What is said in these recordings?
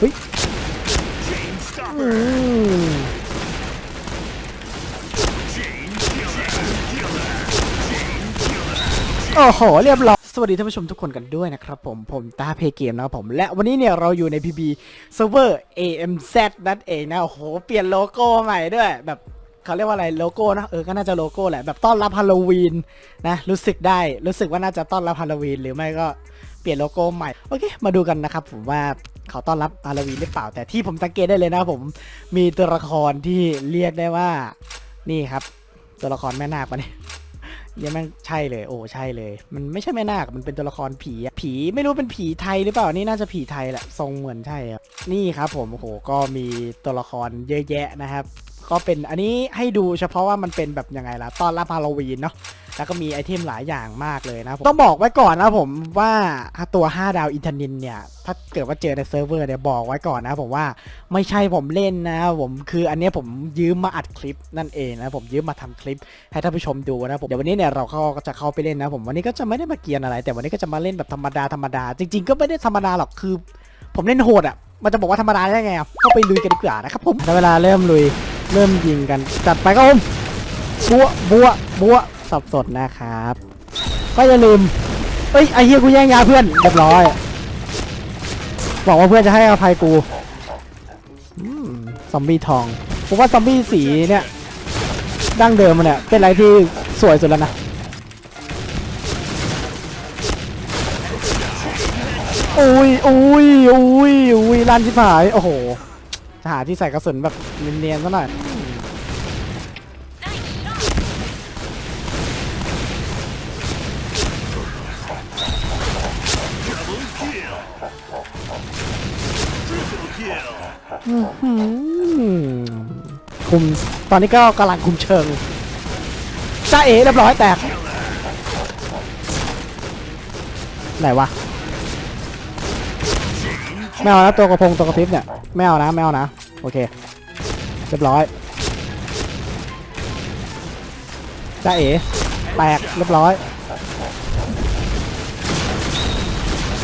เฮ้ยโอ้โห เรียบร้อย สวัสดีท่านผู้ชมทุกคนกันด้วยนะครับผม ผมตาเพเกมนะครับผม และวันนี้เนี่ยเราอยู่ใน PB Server AMZ นั่นเองนะ โอ้โห เปลี่ยนโลโก้ใหม่ด้วย แบบเขาเรียกว่าอะไรโลโก้นะ เออ ก็น่าจะโลโก้แหละ แบบต้อนรับฮาโลวีนนะ รู้สึกได้ รู้สึกว่าน่าจะต้อนรับฮาโลวีนหรือไม่ก็เปลี่ยนโลโก้ใหม่ โอเค มาดูกันนะครับผมว่า เขาต้อนรับฮาโลวีนหรือเปล่า แต่ที่ผมสังเกตได้เลยนะผมมีตัวละครที่เรียกได้ว่านี่ครับ ตัวละครแม่นาคปะเนี่ยยังแม่ใช่เลย โอ้ใช่เลย มันไม่ใช่แม่นาคมันเป็นตัวละครผีผีไม่รู้เป็นผีไทยหรือเปล่านี่น่าจะผีไทยแหละทรงเหมือนใช่ครับนี่ครับผมโอ้โหก็มีตัวละครเยอะแยะนะครับ ก็เป็นอันนี้ให้ดูเฉพาะว่ามันเป็นแบบยังไงล่ะตอนรับฮาโลวีนเนาะ แล้วก็มีไอเทมหลายอย่างมากเลยนะผมต้องบอกไว้ก่อนนะผมว่าตัว 5 ดาวอินทนินเนี่ย ถ้าเกิดว่าเจอในเซิร์ฟเวอร์เนี่ยบอกไว้ก่อนนะผมว่าไม่ใช่ผมเล่นนะผมคืออันเนี้ยผมยืมมาอัดคลิปนั่นเองนะผมยืมมาทำคลิปให้ท่านผู้ชมดูนะผมเดี๋ยววันนี้เนี่ยเราก็จะเข้าไปเล่นนะผมวันนี้ก็จะไม่ได้มาเกียนอะไร แต่วันนี้ก็จะมาเล่นแบบธรรมดาธรรมดาจริง ๆ ก็ไม่ได้ธรรมดาหรอกคือ ผมเล่นโหดอะมันจะบอกว่าธรรมดาได้ไงอะเข้าไปลุยกันดีกว่านะครับผมได้เวลาเริ่มลุยเริ่มยิงกันจัดไปครับผมบัวบัวบัว สับสดนะครับ ก็อย่าลืมเอ้ยไอ้เฮียกูแย่งยาเพื่อนเรียบร้อยบอกว่าเพื่อนจะให้อภัยกูอืมซอมบี้ทองผมว่าซอมบี้สีเนี่ยดั้งเดิมมันเนี่ยเป็นอะไรที่สวยสุดแล้วนะอุ้ยอุ้ยอุ้ยอุ้ยลั่นที่ผาย โอ้โหจะหาที่ใส่กระสุนแบบเนียนๆซะหน่อย คุมตอนนี้ก็กำลังคุมเชิงจ้าเอเรียบร้อยแตกไหนวะไม่เอานะตัวกระพงตัวกระพริบเนี่ยไม่เอานะไม่เอานะโอเคเรียบร้อยจ้าเอ๋แตกเรียบร้อย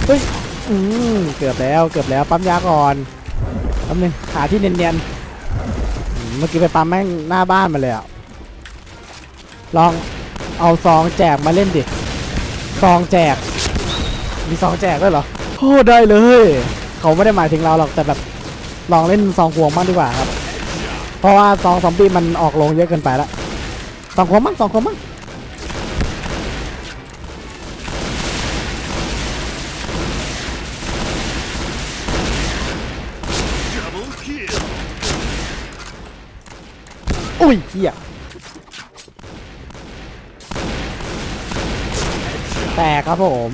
เฮ้ยอืมเกือบแล้วเกือบแล้วปั๊มยาก่อน แป๊บนึงหาที่เนียนๆเมื่อกี้ไปปั๊มแม่งหน้าบ้านมาเลยอะลองเอาซองแจกมาเล่นดิซองแจก มีซองแจกด้วยเหรอโอ้ได้เลย เขาไม่ได้หมายถึงเราหรอกแต่แบบลองเล่นซองควงบ้างดีกว่าครับ เพราะว่าซองซอมบี้มันออกลงเยอะเกินไปแล้วซองควงมั่งซองควงมั่ง อุ้ยเหี้ยแตกครับผม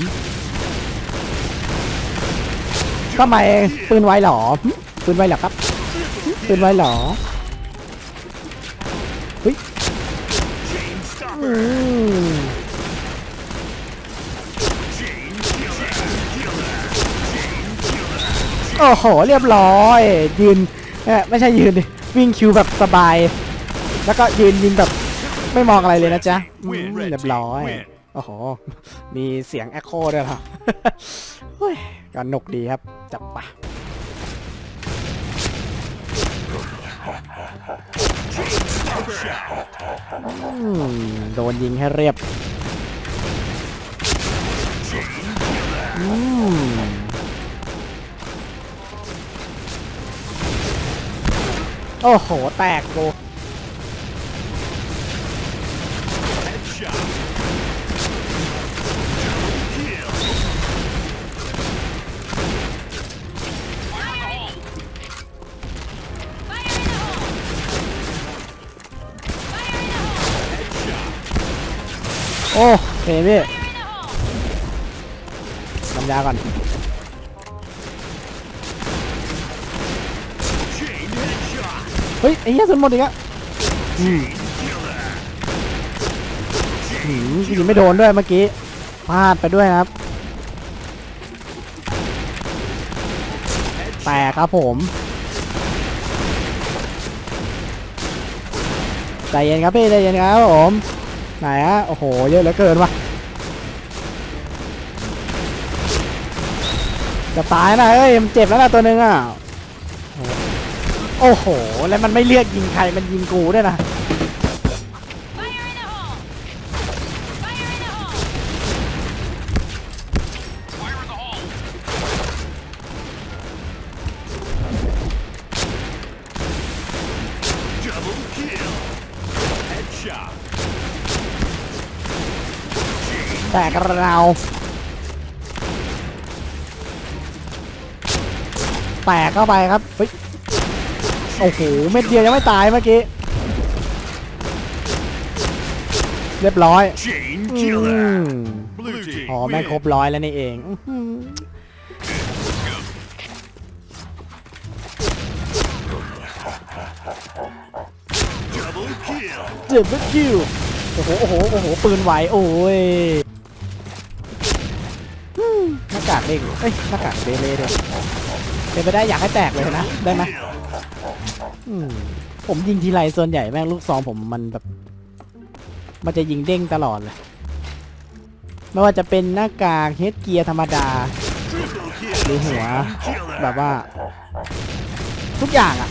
ทำไมปืนไวหรอปืนไวหรอครับปืนไวหรอ Chain อื stopper. ม Chain killer. Killer. Chain killer. โอ้โห เรียบร้อย ยืนไม่ใช่ยืนดิวิ่งคิวแบบสบาย แล้วก็ยืนยิงแบบไม่มองอะไรเลยนะจ๊ะอืมเรียบร้อย โอ้โห มีเสียงแอคโคด้วยเหรอเฮ้ยก็หนกดีครับ จับปะอืมโดนยิงให้เรียบอืมโอ้โห แตกกู โอ้เฮ้พี่ทำยาก่อนเฮ้ยไอ้เหี้ยสุนหมดอีกแล้วอืม Killer. หืมยิงไม่โดนด้วยเมื่อกี้พลาดไปด้วยครับ แตกครับผม ใจเย็นครับพี่ใจเย็นครับผม ไหนฮะ โอ้โห เยอะเหลือเกินวะจะตายนะเอ้ย มันเจ็บแล้วนะตัวนึงอะ โอ้โห แล้วมันไม่เลือกยิงใคร มันยิงกูด้วยนะ แตกเราแตกเข้าไปครับเฮ้ยโอ้โหเม็ดเดียวยังไม่ตายเมื่อกี้เรียบร้อย Chain อื killer. ม Blue team. อ๋อแม่งครบ win. ร้อยแล้วนี่เองอื้อหือ Double kill. เจ็บคิวโอ้โหโอ้โหโอ้โหปืนไหวโอ้ยอืมหน้ากากเด้งเอ้ยหน้ากากเบเล่ด้วยเป็นไปได้อยากให้แตกเลยนะ ได้ไหมอืมผมยิงทีไรส่วนใหญ่แม่งลูกซองผมมันแบบ มันจะยิงเด้งตลอดเลย ไม่ว่าจะเป็นหน้ากากเฮดเกียร์ธรรมดา หรือหัว แบบว่า ทุกอย่างอะ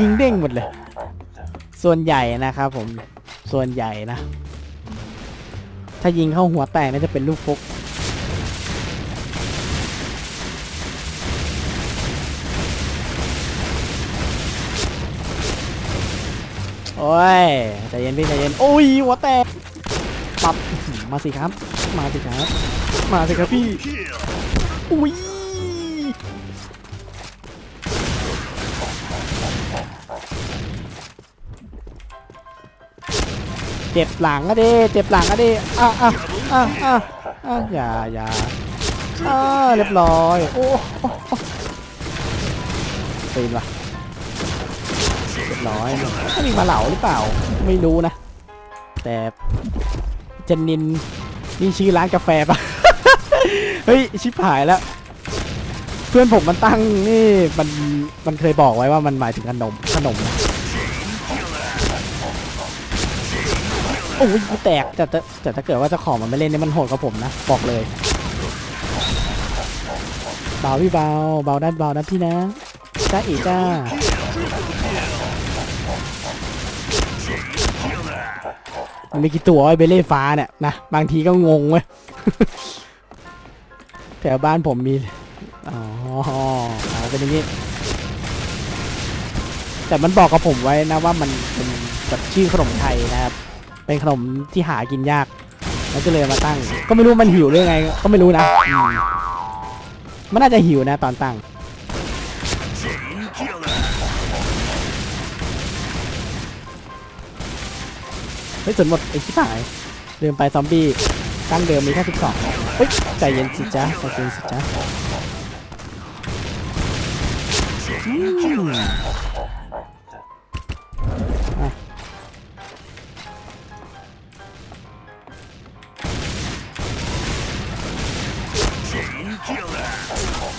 ยิงเด้งหมดเลย ส่วนใหญ่นะครับผม ส่วนใหญ่นะ ถ้ายิงเข้าหัวแตกน่าจะเป็นลูกฟุกโอ้ยใจเย็นพี่ใจเย็นโอ้ยหัวแตกปับมาสิครับ มาสิครับ มาสิครับพี่อุ้ย จ็บหลังอะดิเจ็บหลังอะดิอะอะอะอะอะอย่าอย่าอ่าเรียบร้อยโอ้ตีนวะเรียบร้อยถ้ามีมาเหลาหรือเปล่า ไม่รู้นะ แต่เจนนินนี่ชื่อร้านกาแฟปะเฮ้ย ชิบหายแล้ว เพื่อนผมมันตั้งนี่มันมันเคยบอกไว้ว่ามันหมายถึงขนมขนมนะ โอ้ยแตกแต่แต่ถ้าเกิดว่าเจ้าของมันไม่เล่นเนี่ยมันโหดกับผมนะบอกเลยเบาพี่เบาเบาด้านเบาด้านพี่นะจ้าอีจ้ามันมีกี่ตัวไอ้เบลเล่ฟ้าเนี่ยนะบางทีก็งงเว้ยแถวบ้านผมมีอ๋ออ่าเป็นอย่างนี้ แต่มันบอกกับผมไว้นะว่ามันเป็นแบบชื่อขนมไทยนะครับ เป็นขนมที่หากินยาก แล้วก็เลยมาตั้ง ก็ไม่รู้มันหิวหรือไง ก็ไม่รู้นะอืมมันน่าจะหิวนะตอนตั้ง Chain killer. เฮ้ยสนหมดไอ้ชิบหายเดินไปซอมบี้ตั้งเดิมมีแค่สิบสองเฮ้ยใจเย็นสิจ๊ะใจเย็นสิจ๊ะ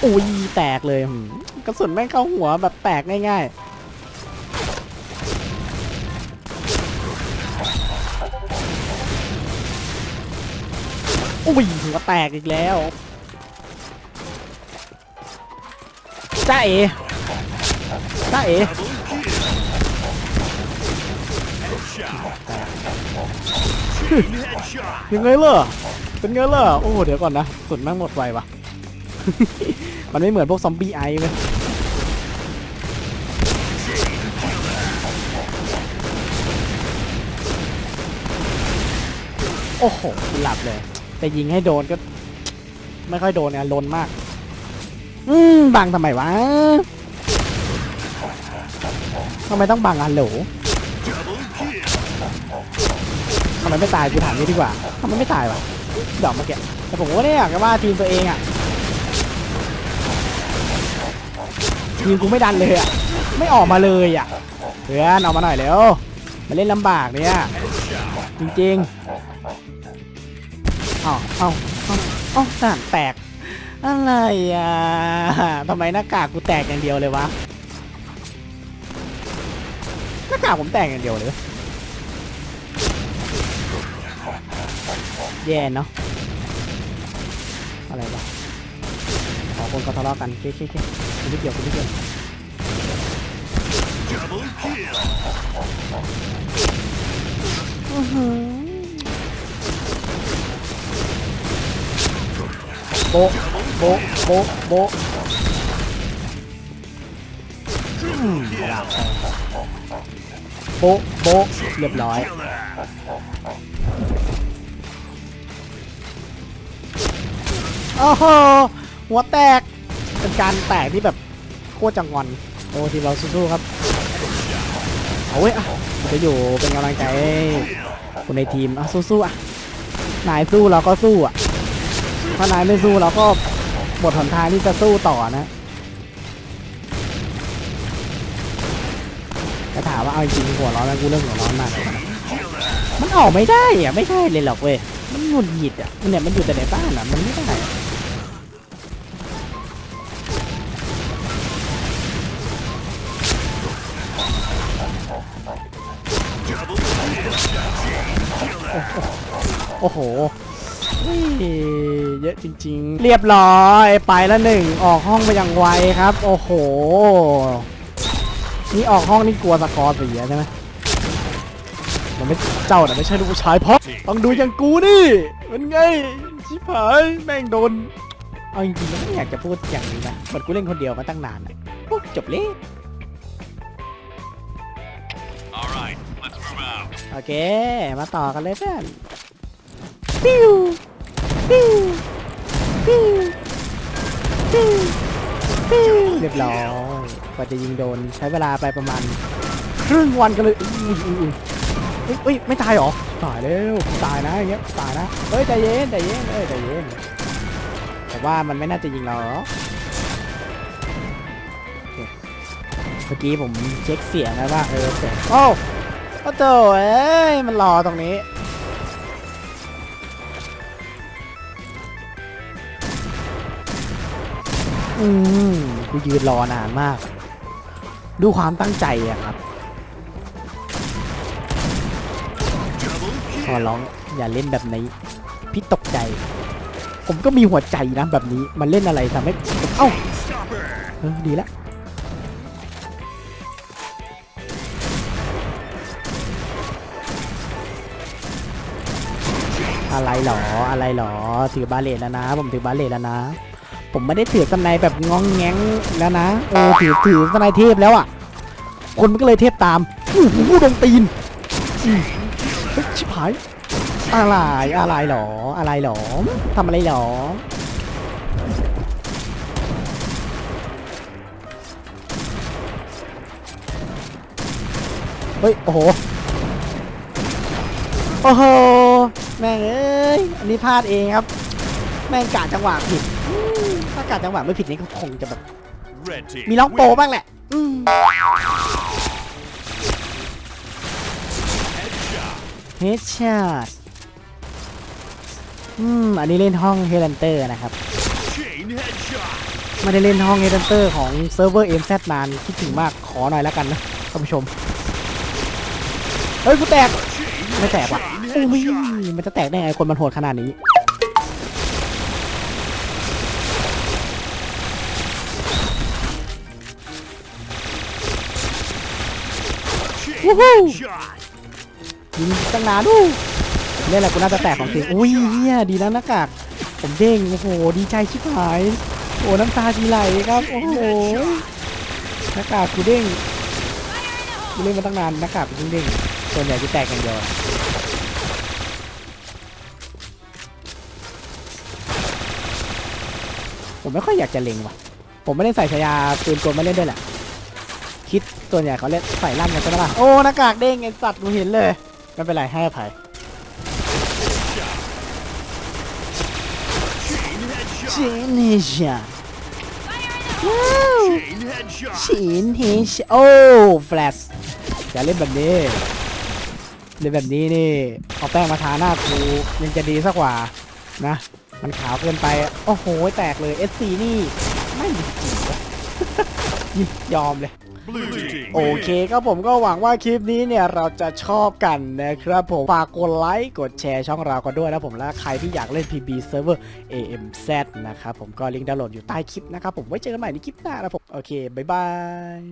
อุ้ยแตกเลยกระสุนแม่งเข้าหัวแบบแตกง่ายๆอุ้ยหัวแตกอีกแล้วจ้าเอจ้าเอยังไงเล่ะเป็นไงเล่ะโอ้เดี๋ยวก่อนนะกระสุนแม่งหมดไววะ มันไม่เหมือนพวกซอมบี้ไอเว้ยโอ้โหหลับเลย แต่ยิงให้โดนก็ ไม่ค่อยโดนเนี่ยลนมาก อืมบังทำไมวะทำไมต้องบังอะโหลทำไมไม่ตายกูถามนี้ดีกว่าทำไมไม่ตายวะดอกมื่อกี้แต่ผมก็ไม่ได้อยากจะว่าทีมตัวเองอะ ทีมกูไม่ดันเลยอะ ไม่ออกมาเลยอะ เพื่อนออกมาหน่อยเร็วมาเล่นลำบากเนี่ย จริงๆเอาเอาเอาเอาสามแตก อะไรอะทำไมหน้ากากกูแตกอย่างเดียวเลยวะ หน้ากากผมแตกอย่างเดียวเลย แย่เนาะ คนเขาทะเลาะกันเค้เค้เค้คุณไม่เกี่ยวคุณไม่เกี่ยวโบโบโบโบโบโบเรียบร้อยโอ้โห หัวแตก เป็นการแตกที่แบบโคตรจังงอน โอ้ทีมเราสู้ๆครับ เอาเว้ยอะจะอยู่เป็นกำลังใจคนในทีมอะสู้ๆอะ นายสู้เราก็สู้อะ ถ้านายไม่สู้เราก็หมดหนทางที่จะสู้ต่อนะจะถามว่าเอาจริงหัวร้อนไหมกูเรื่องหัวร้อนมากมันออกไม่ได้อะไม่ได้เลยหรอกเว้ย มันหงุดหงิดอะ มันเนี่ยมันอยู่แต่ในบ้านอะ มันไม่ได้ โอ้โหอุ้ยเยอะจริงๆ เรียบร้อยไปแล้วหนึ่งออกห้องไปอย่างไวครับ โอ้โห นี่ออกห้องนี่กลัวสกอร์เสียใช่ไหมมันไม่เจ้าแต่ะไม่ใช่ลูกผู้ชายเพราะต้องดูอย่างกูนี่เป็นไงชิบหายแม่งโดนเอาจริงๆแล้วไม่อยากจะพูดอย่างนี้นะเหมือนกูเล่นคนเดียวมาตั้งนานอะโอ้จบเลย All right, let's move out. โอเค มาต่อกันเลยเพื่อน ปิ้วปิ้วปิ้วปิ้วปิ้วเรียบร้อยกว่าจะยิงโดนใช้เวลาไปประมาณ ครึ่งวันกันเลยอุ้ยอุ้ยอุ้ยเฮ้ยเฮ้ยไม่ตายหรอตายแล้วตายนะอย่างเงี้ยตายนะเฮ้ยใจเย็นใจเย็นเอ้ยใจเย็นแต่ว่ามันไม่น่าจะยิงเราหรอเคเมื่อกี้ผมเช็คเสียงแล้วว่าเออเสียงโอ้โอ้โถเอ้ยมันรอตรงนี้ อืมกูยืนรอนานมาก ดูความตั้งใจอะครับขอร้องอย่าเล่นแบบนี้ พี่ตกใจ ผมก็มีหัวใจนะแบบนี้ มันเล่นอะไรทำให้เอ้าเออดีละอะไรหรออะไรหรอถือบาเลตแล้วนะ ผมถือบาเลตแล้วนะ ผมไม่ได้ถือสไนแบบงองแงงแล้วนะเออถือถือสไนเทพแล้วอะ คนมันก็เลยเทพตามอู้หูดงตีนชิบหายอะไรอะไรหรอ อะไรหรอทำอะไรหรอเฮ้ย โอ้โห โอ้โห แม่งเอ้ย อันนี้พลาดเองครับ แม่งกะจังหวะผิดอืมถ้ากะจังหวะไม่ผิดนี่ก็คงจะแบบ Red team. มีร้องโปร win. บ้างแหละอืม Headshot. เฮดช็อตอืม อันนี้เล่นห้องเฮลันเตอร์นะครับ Chain headshot. ไม่ได้เล่นห้องเฮลันเตอร์ของเซิร์ฟเวอร์ MZ นานคิดถึงมากขอหน่อยแล้วกันนะท่านผู้ชม เฮ้ยกูแตก Chain ไม่แตกว่ะ chain โอ้ย headshot. มันจะแตกได้ไงคนมันโหดขนาดนี้ ยิงตั้งนานดูเล่นอะกูน่าจะแตกของจริงอุ้ยเฮียดีนะหน้ากากผมเด้งโอ้โหดีใจชิบหายโอ้น้ำตาทีไหลครับโอ้โหหน้ากากกูเด้งกูเล่นมาตั้งนานหน้ากากกูเพิ่งเด้งส่วนใหญ่จะแตกอย่างเดียวผมไม่ค่อยอยากจะเล็งว่ะ ผมไม่ได้ใส่ชายาปืนกลมาเล่นด้วยแหละ คิดส่วนใหญ่เขาเล่นใส่ลั่นกันใช่ไหมล่ะโอ้หน้ากากเด้งไอสัตว์กูเห็นเลยไม่เป็นไรให้อภัยชินเฮชาชินเฮชาโอ้แฟลชอย่าเล่นแบบนี้เล่นแบบนี้นี่เอาแป้งมาทาหน้ากูยังจะดีสักกว่านะ มันขาวเกินไป โอ้โห แตกเลย SC นี่ ไม่มีจริงยอมเลย โอเคครับผมก็หวังว่าคลิปนี้เนี่ยเราจะชอบกันนะครับผมฝากกดไลค์กดแชร์ช่องเรากันด้วยนะผมและใครที่อยากเล่น PB Server AMZ นะครับผมก็ลิงก์ดาวน์โหลดอยู่ใต้คลิปนะครับผมไว้เจอกันใหม่ในคลิปหน้านะผมโอเคบ๊ายบาย